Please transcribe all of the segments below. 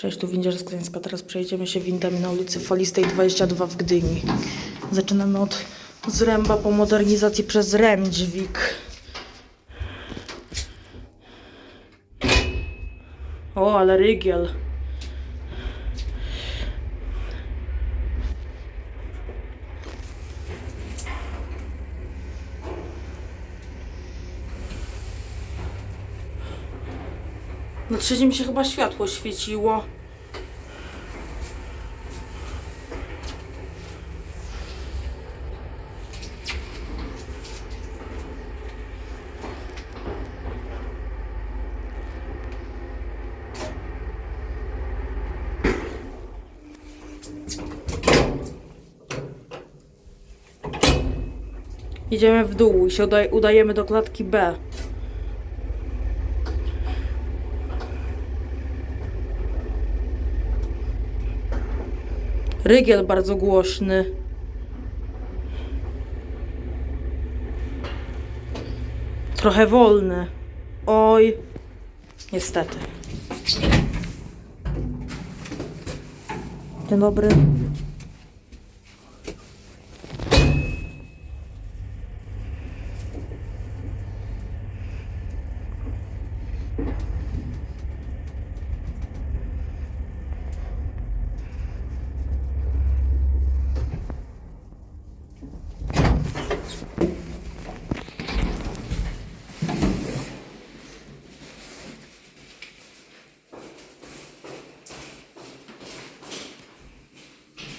Cześć, tu Windziarz Gdańska. Teraz przejdziemy się windami na ulicy Falistej 22 w Gdyni. Zaczynamy od zręba po modernizacji przez Remdźwik. O, ale rygiel. Na trzecim się chyba światło świeciło. Idziemy w dół i się udaj- udajemy do klatki B. Rygiel bardzo głośny. Trochę wolny. Oj. Niestety. Dzień dobry.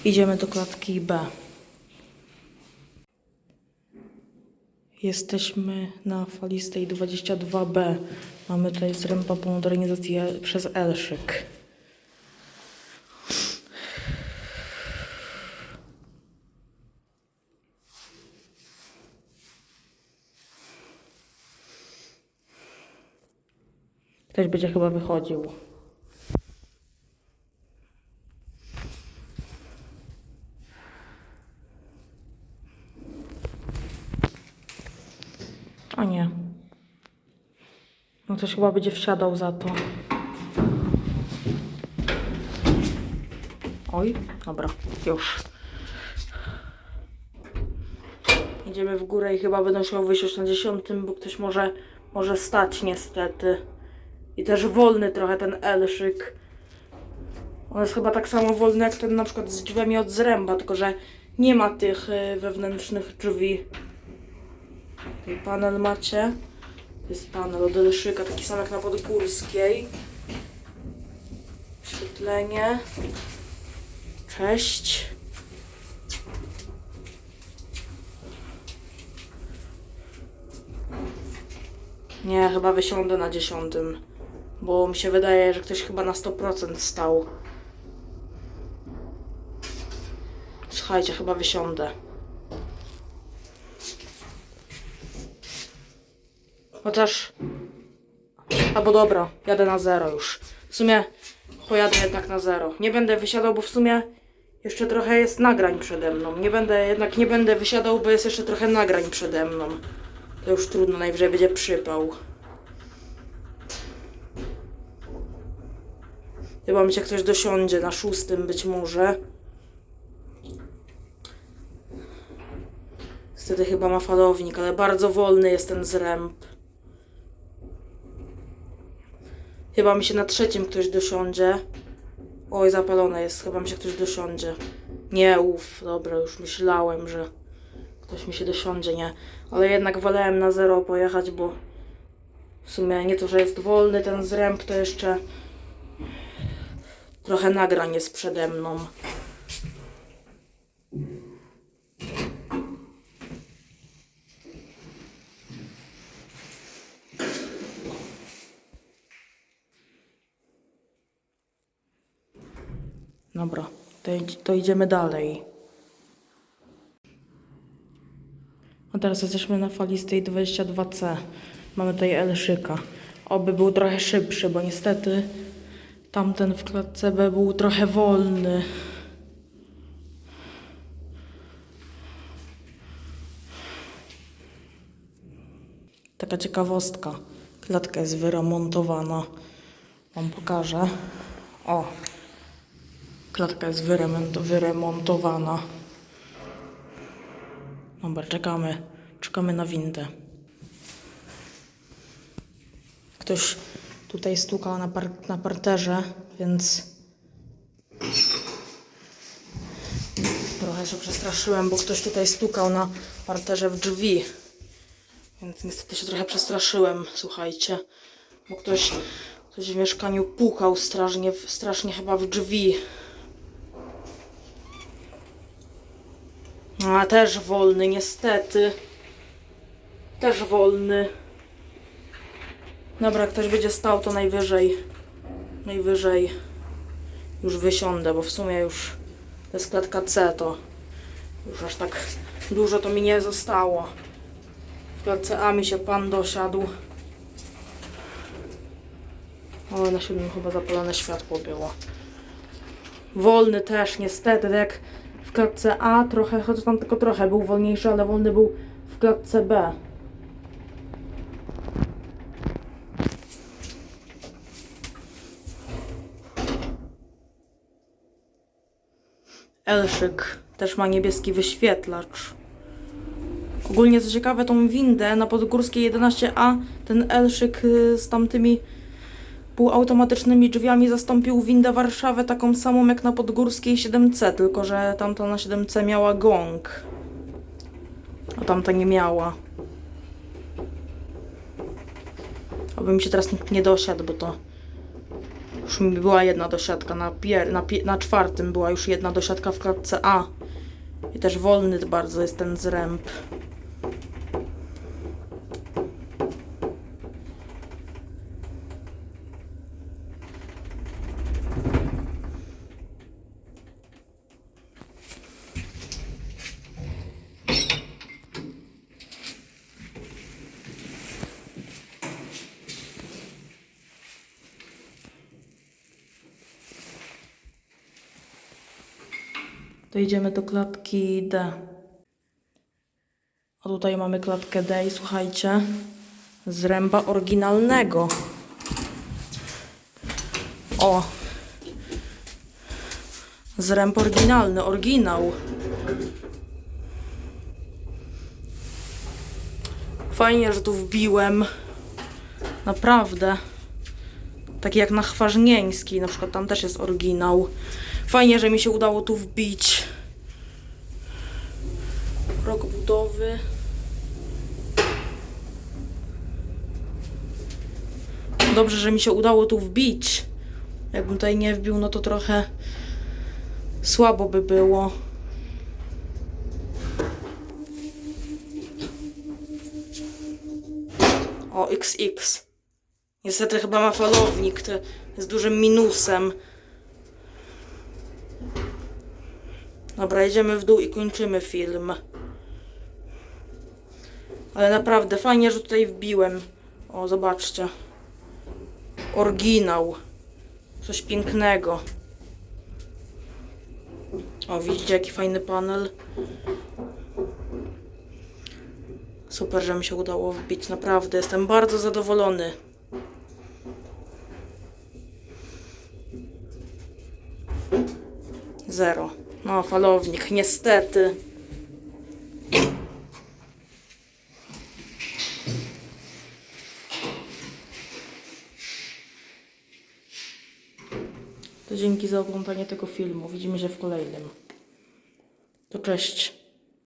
Idziemy do klatki B. Jesteśmy na falistej 22B. Mamy tutaj zręba po modernizacji przez Elszyk. Ktoś będzie chyba wychodził. O nie. No ktoś chyba będzie wsiadał za to. Oj, dobra, już. Idziemy w górę i chyba będę musiał już na dziesiątym, bo ktoś może, może stać niestety. I też wolny trochę ten elszyk. On jest chyba tak samo wolny jak ten na przykład z drzwiami od zręba, tylko że nie ma tych y, wewnętrznych drzwi. Tutaj panel macie. To jest panel od Elszyka, taki sam jak na Podgórskiej. Oświetlenie. Cześć. Nie, chyba wysiądę na dziesiątym. Bo mi się wydaje, że ktoś chyba na 100% stał. Słuchajcie, chyba wysiądę. Chociaż... Albo dobra, jadę na zero już. W sumie pojadę jednak na zero. Nie będę wysiadał, bo w sumie jeszcze trochę jest nagrań przede mną. Nie będę, jednak nie będę wysiadał, bo jest jeszcze trochę nagrań przede mną. To już trudno, najwyżej będzie przypał. Chyba mi się ktoś dosiądzie na szóstym być może. Niestety chyba ma falownik, ale bardzo wolny jest ten zręb. Chyba mi się na trzecim ktoś dosiądzie. Oj, zapalone jest, chyba mi się ktoś dosiądzie. Nie, uff, dobra, już myślałem, że ktoś mi się dosiądzie, nie. Ale jednak wolałem na zero pojechać, bo w sumie nie to, że jest wolny ten zręb, to jeszcze trochę nagrań jest przede mną. Dobra, to, idziemy dalej. A teraz jesteśmy na falistej 22C. Mamy tutaj Elszyka. Oby był trochę szybszy, bo niestety tamten w klatce B był trochę wolny. Taka ciekawostka. Klatka jest wyremontowana. Wam pokażę. O, klatka jest wyremont- wyremontowana. Dobra, czekamy. Czekamy na windę. Ktoś tutaj stukał na, par na parterze, więc trochę się przestraszyłem, bo ktoś tutaj stukał na parterze w drzwi. Więc niestety się trochę przestraszyłem, słuchajcie. Bo ktoś, ktoś w mieszkaniu pukał strasznie, strasznie chyba w drzwi. A też wolny, niestety. Też wolny. Dobra, ktoś będzie stał, to najwyżej. Najwyżej już wysiądę, bo w sumie już to jest klatka C, to już aż tak dużo to mi nie zostało. W klatce A mi się pan dosiadł. O, na siódmym chyba zapalone światło było. Wolny też, niestety, tak jak w klatce A trochę, choć tam tylko trochę był wolniejszy, ale wolny był w klatce B. Elszyk też ma niebieski wyświetlacz. Ogólnie co ciekawe, tą windę na Podgórskiej 11A ten Elszyk y, z tamtymi półautomatycznymi drzwiami zastąpił windę Warszawę taką samą jak na Podgórskiej 7C, tylko że tamta na 7C miała gong, a tamta nie miała. Aby mi się teraz nikt nie dosiadł, bo to już mi była jedna dosiadka. Na, pier- na, na czwartym była już jedna dosiadka w klatce A. I też wolny bardzo jest ten zręb. To idziemy do klatki D. A tutaj mamy klatkę D i słuchajcie, zręba oryginalnego. O! Zręb oryginalny, oryginał. Fajnie, że tu wbiłem. Naprawdę. Taki jak na Chwarznieński, na przykład tam też jest oryginał. Fajnie, że mi się udało tu wbić. Rok budowy. Dobrze, że mi się udało tu wbić. Jakbym tutaj nie wbił, no to trochę słabo by było. O, XX. Niestety chyba ma falownik, to jest dużym minusem. Dobra, jedziemy w dół i kończymy film. Ale naprawdę fajnie, że tutaj wbiłem. O, zobaczcie. Oryginał. Coś pięknego. O, widzicie jaki fajny panel. Super, że mi się udało wbić. Naprawdę, jestem bardzo zadowolony. Zero. No, falownik, niestety. To dzięki za oglądanie tego filmu. Widzimy się w kolejnym. To cześć.